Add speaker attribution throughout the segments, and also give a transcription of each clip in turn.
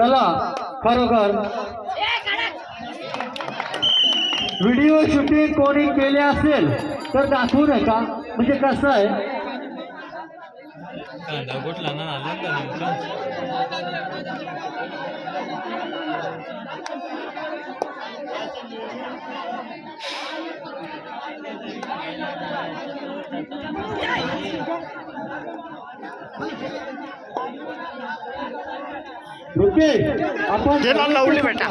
Speaker 1: चला खरोखर. Video shooting कोणी केले असेल तर दाखवू नका. म्हणजे कसं आहे? आपण
Speaker 2: लावले बेटा.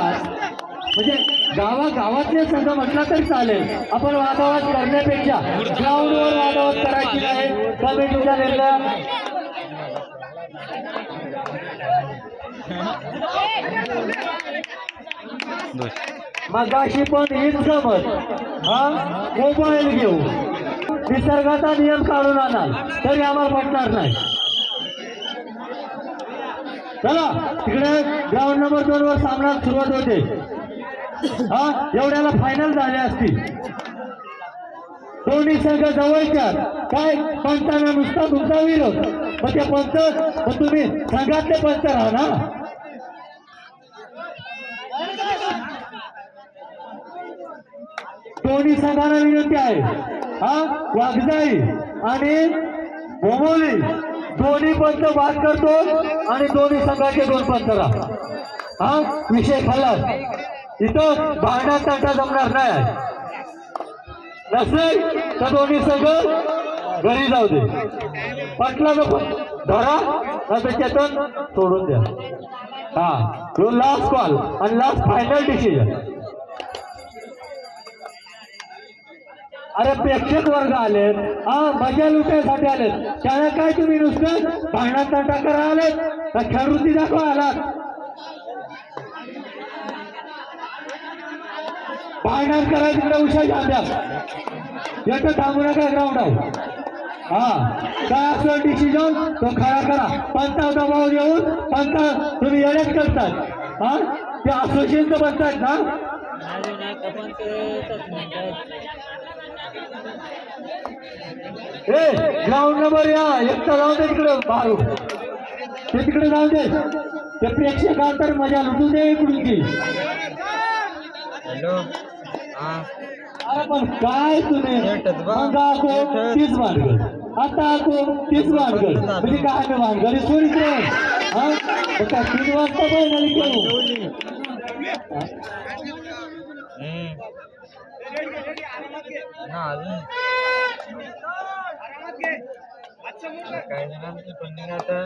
Speaker 1: म्हणजे गावा गावातले संघ म्हटला तरी चालेल. आपण वादावाद करण्यापेक्षा ग्राउंडवर वादावाद करायची नाही. कमिटीचा निर्णय. मगाशी पण हीच गमत. हा? मोबाईल घेऊ. निसर्गाचा नियम काढून आणाल. तरी आम्हाला पटणार नाही. चला तिकडे ग्राउंड नंबर दोन वर सामना सुरुवात होते. हा एवढ्याला फायनल झाले असतील. दोन्ही संघ जवळच्या. काय? पंचांना नुसता तुमचा विरोध. मग ते पंच मग तुम्ही संघातले पंच राहा ना. दोन्ही संघाला विनंती आहे. हा वाघजाई आणि बोंबोली दोन्ही पंच बाद करतो आणि दोन्ही संघाचे दोन पंच राहा हा? विषय खाल्ला इथं भांडणात तंटा जमणार नाही. नसेल तर दोन्ही संघ घरी जाऊ दे. पटला नको धरा नंतर चेतन सोडून द्या. हा. तो लास्ट कॉल आणि लास्ट फायनल डिसिजन अरे प्रेक्षक वर्ग आलेत. हा मजा लुटायसाठी आलेत. त्याला काय तुम्ही नुसतं भांडणात टाकर करा आलेत? का खेळवृत्ती दाखवा आलात भांडण करा तिकडे उशा जात्या याचं थांबू नका ग्राउंड हा काय असलं डिसिजन तो खरा करा. पंचा दबाव देऊन पंचा तुम्ही येण्यात करतात. हा ते असोसिएशनचं बनतात ना? ए ग्राउंड नंबर या. एकटा जाऊ दे तिकडे बारू ते तिकडे जाऊ दे. ते प्रेक्षकां तर मजा लुटू दे इकडून की
Speaker 3: हॅलो. हा.
Speaker 1: अरे पण काय
Speaker 3: बा.
Speaker 1: मग
Speaker 3: भेटत.
Speaker 1: तीच भानगड. आता असो तीच भानगड. म्हणजे काय मी भानगडी? नाही हा? तीन वाजता खेळू हा?
Speaker 3: हम्म. ना अजून? आता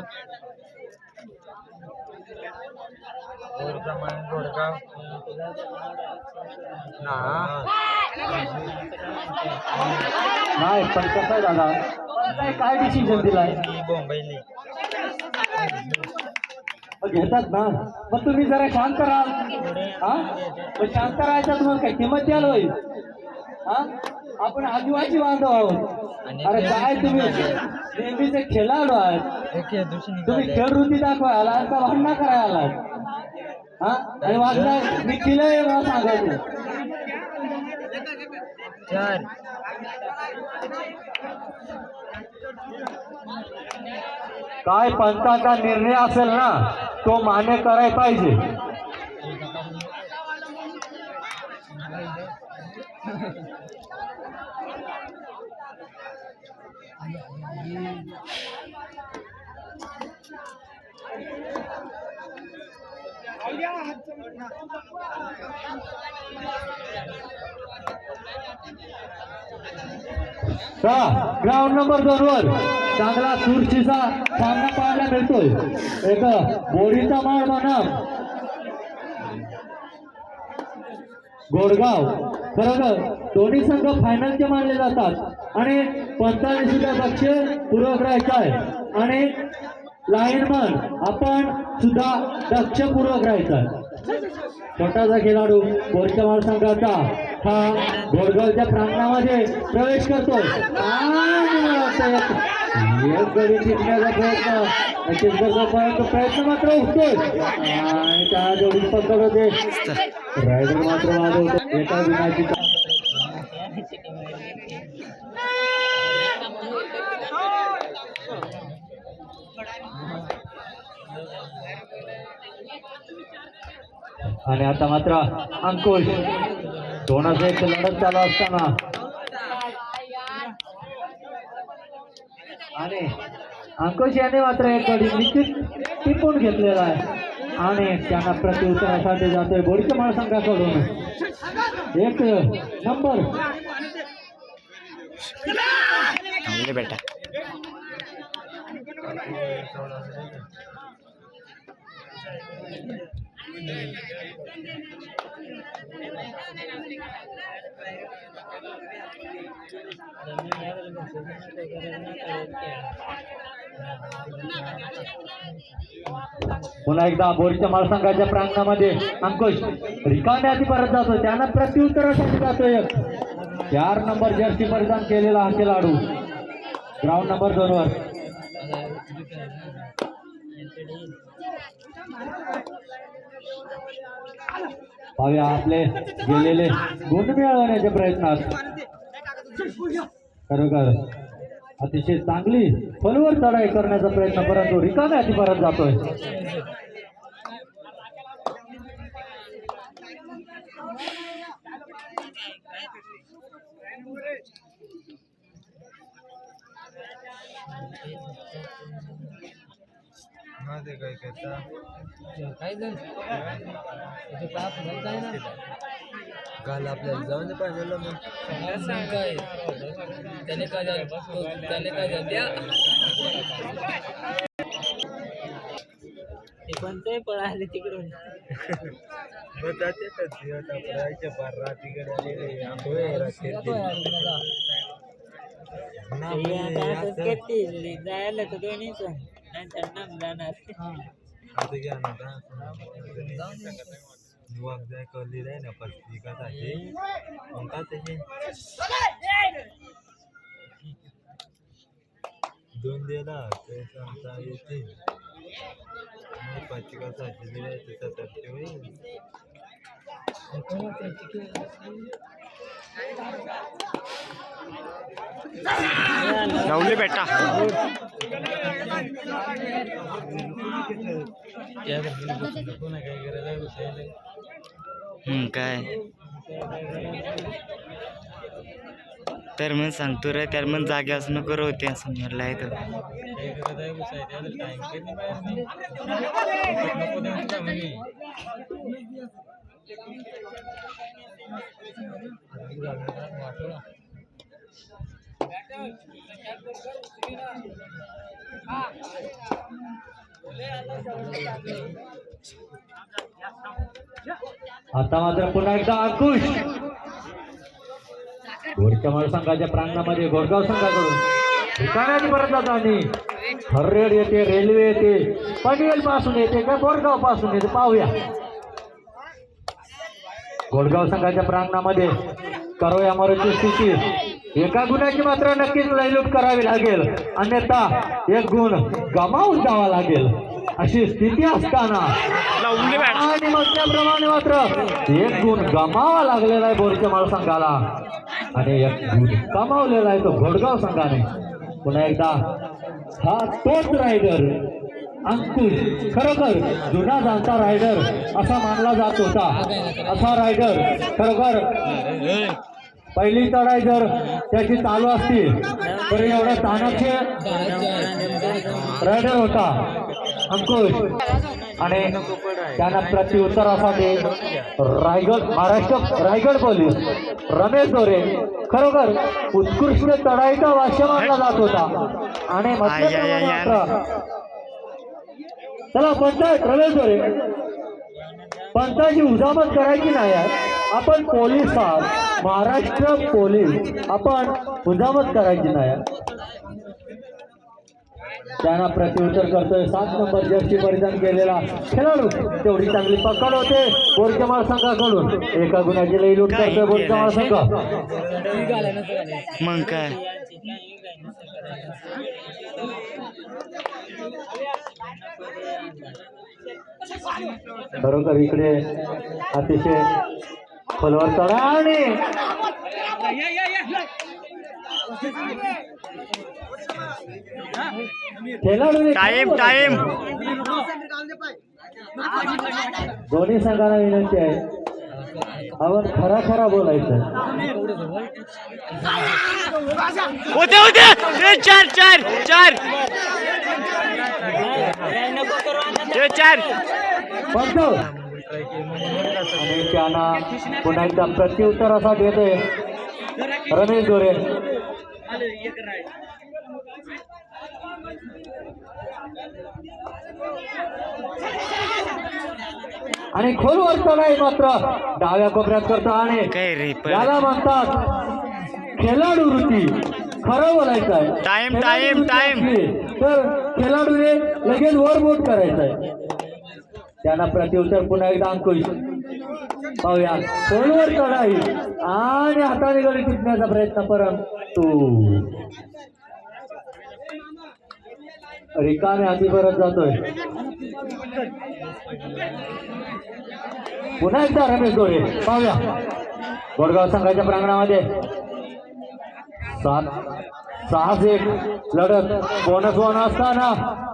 Speaker 1: नाही पण कसं आहे दादा? काय डिसिजन दिलाय?
Speaker 3: बोंबईली
Speaker 1: घेतात ना. मग तुम्ही जरा शांत राहाल हा? मग शांत राहायचा तुम्हाला काय किंमत द्याल होईल. हा? आपण आदिवासी बांधव आहोत. अरे काय तुम्ही नेहमीचे खेळाडू आहात. तुम्ही खेळवृत्ती दाखवाय आलात का भांडणा करायला आलात. हा? आणि वाजला मी केलंय मला सांगा तू काय पंचाचा निर्णय असेल ना तो मान्य करायला पाहिजे. ग्राउंड नंबर दोन वर. चांगला सुरशीचा सामना पाहायला मिळतोय. एक बोरीचा माळ म्हणा. गोडगाव खरं दोन्ही संघ फायनलचे मानले जातात. आणि पंचाने सुद्धा लक्ष पूर्वक राहायचं आहे. आणि लाईनमन आपण सुद्धा लक्षपूर्वक राहायचं आहे. छोटासा खेळाडू बोरच्या संघाचा हा गोडगावच्या प्रांगणामध्ये प्रवेश करतो. जिंकण्याचा प्रयत्न नक्कीच प्रयत्न मात्र उठतोय आणि त्या जोडी पकड रायडर मात्र वाजवतो एका विनाची आणि आता मात्र। अंकुश दोनाचा एक लढत चालू असताना आणि अंकुश याने मात्र एक निश्चित टिपून घेतलेला आहे आणि त्यांना प्रत्युत्तरासाठी जातोय महासंघाकडून। एक नंबर।
Speaker 2: बेटा।
Speaker 1: पुन्हा एकदा बोरच्या मालसंघाच्या प्रांगणामध्ये अंकुश. रिकाम्या आधी परत जातो त्यांना प्रत्युत्तरासाठी जातोय एक. चार नंबर जर्सी परिधान केलेला हा खेळाडू. ग्राउंड नंबर दोन वर पाहूया आपले गेलेले गुण मिळवण्याचे प्रयत्नात खरोखर अतिशय चांगली फलवर चढाई करण्याचा प्रयत्न परंतु रिकाम्या परत जातोय.
Speaker 3: काय करता काल आपल्याला जाऊन दे पाहिजे मग.
Speaker 4: त्याने काय झालं? त्याने काय झालं? त्या ते कोणतंही पळाले तिकडून. जायला तर दोन्हीच नंतर नाम जाणार
Speaker 3: आता जाय जाय दोन दिला ते सांगता येतील मग पत्रिकासाठी दिला तिचा होईल
Speaker 2: बेटा.
Speaker 3: काय?
Speaker 2: तर मग सांगतो रे तर मग जागे असं नको होते असं म्हणलं आहे तर.
Speaker 1: आता मात्र पुन्हा एकदा अंकुश घोडच्या माळ संघाच्या प्रांगणामध्ये घोडगाव संघाकडून ठिकाणाची परत जातो आणि हर्रेड येते रेल्वे येते पनवेल पासून येते का बोरगावपासून येते? पाहूया. घोडगाव संघाच्या प्रांगणामध्ये करोया मरोची स्थिती. एका गुणाची मात्र नक्कीच लयलूट करावी लागेल. अन्यथा एक गुण गमावून जावा लागेल. अशी स्थिती असताना आणि मग त्याप्रमाणे मात्र एक गुण गमावा लागलेला आहे बोरच्या माळ संघाला. आणि एक गुण कमावलेला आहे तो घोडगाव संघाने. पुन्हा एकदा हा तोच रायडर अंकुश खरोखर जुना जाणता रायडर असा मानला जात होता. असा रायडर खरोखर पहिली चढाई जर त्याची चालू असती तर एवढ्या तानाचे रायडर होता अंकुश. आणि त्यांना प्रत्युत्तरासाठी रायगड महाराष्ट्र रायगड पोलीस रमेश दोरे खरोखर उत्कृष्ट चढाईचा वाश्य मानला जात होता. आणि चला पंचायत रमेश दोरे. पंचायची उजामत करायची नाही आहे. आपण पोलीस आहात. महाराष्ट्र पोलीस. आपण उजामत करायची नाही. त्यांना प्रत्युत्तर करतोय. सात नंबर जर्सी परिधान केलेला खेळाडू. तेवढी चांगली पकड होते. बोरकेमाळ संघाकडून एका गुणाची लई लूट करतोय बोरकेमाळ संघ
Speaker 2: मग काय?
Speaker 1: खरोखर इकडे अतिशय खोलवर चढा आणि खेळाडू
Speaker 2: टाइम टाइम.
Speaker 1: दोन्ही संघाला विनंती आहे. आपण खरा खरा बोलायचं.
Speaker 2: होते होते चार चार चार. चार
Speaker 1: आणि त्यांना पुन्हा एकदा प्रत्युत्तरासाठी येतोय रमेश गोरे आणि खोलवर चढाई मात्र डाव्या कोपऱ्यात करतो आणि याला म्हणतात खेळाडू वृत्ती. खरं बोलायचं आहे. वृत्ती
Speaker 2: time.
Speaker 1: असली तर खेळाडूने लगेच वर बोट करायचं आहे. त्यांना प्रत्युत्तर पुन्हा एकदा अंकुश. पाहूया. फोनवर चढाई. आणि हाताने गडी टिपण्याचा प्रयत्न परंतु रिकामे हाती परत जातोय. पुन्हा एकदा रमेश गोरे पाहूया. गोडगाव संघाच्या प्रांगणामध्ये. सात. सहा एक लढत बोनस वन असताना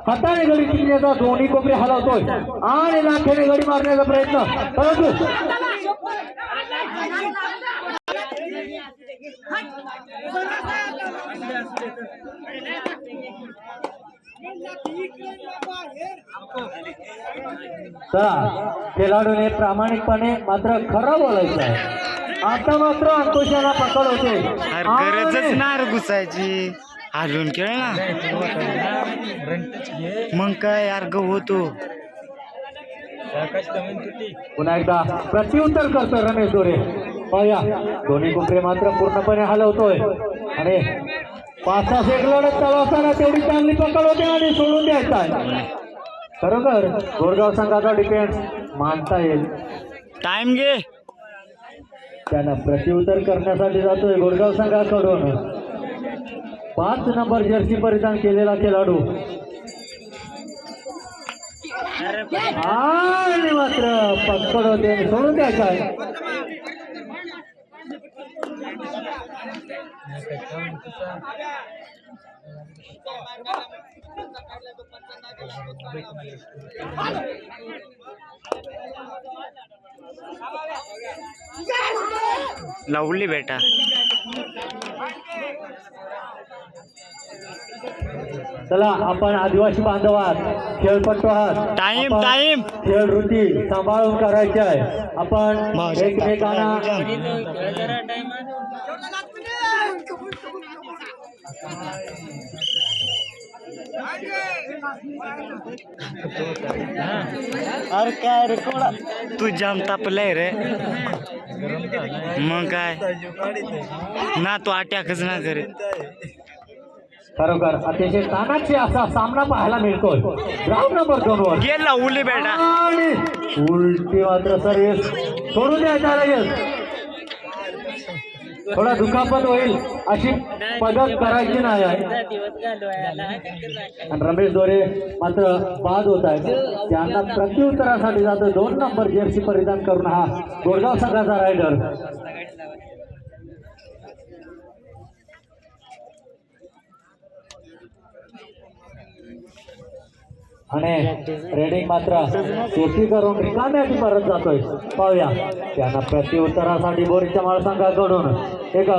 Speaker 1: हाताने गडी टिकण्याचा दोन्ही कोपरे हलवतोय आणि लाखेने गडी मारण्याचा प्रयत्न परंतु चला खेळाडूने प्रामाणिकपणे मात्र खरं बोलायचं आहे आता मात्र अंकुशाला पकड होते.
Speaker 2: अरे गरजच नार घुसायची. हालून खेळ ना. मग काय यार ग होतो.
Speaker 1: पुन्हा एकदा प्रत्युत्तर करतोय रमेश दोरे पाहूया. दोन्ही कुत्रे मात्र पूर्णपणे हलवतोय. आणि पाच तास एक लढत चालू असताना तेवढी चांगली पकड होते आणि सोडून द्यायचा आहे. खरोखर गोरगाव संघाचा डिफेन्स मानता येईल.
Speaker 2: टाइम घे.
Speaker 1: त्यांना प्रत्युत्तर करण्यासाठी जातोय. गोरगाव संघाकडून पाच नंबर जर्सी परिधान केलेला खेळाडू. आणि मात्र पक्कड होते. सोडून द्यायचा आहे
Speaker 2: लावली बेटा.
Speaker 1: चला आपण आदिवासी बांधव आहात खेळपट्टू आहात. आपण
Speaker 2: time.
Speaker 1: खेळ वृत्ती सांभाळून करायची आहे. आपण एकमेकांना
Speaker 2: अरे काय रे कोणा? तू जाम तापलाय रे. मग काय? ना तू अटॅकच ना करीत
Speaker 1: खरोखर अतिशय तानाची असा सामना पाहायला मिळतोय. ग्राउंड नंबर दोन वर.
Speaker 2: गेला उली बेटा.
Speaker 1: उलटी मात्र सर्विस सोडून द्यायचा लगेच. थोडा दुखापत होईल अशी पदक करायची नाही आहे. आणि रमेश दोरे मात्र बाद होत आहेत. त्यांना प्रत्युत्तरासाठी जातो. दोन नंबर जर्सी परिधान करून हा गोरगाव संघाचा रायडर आणि रेडिंग मात्र सोपी करून रिकाम्याची परत जातोय. पाहूया. त्यांना प्रत्युत्तरासाठी बोरीच्या माळसंघाकडून एक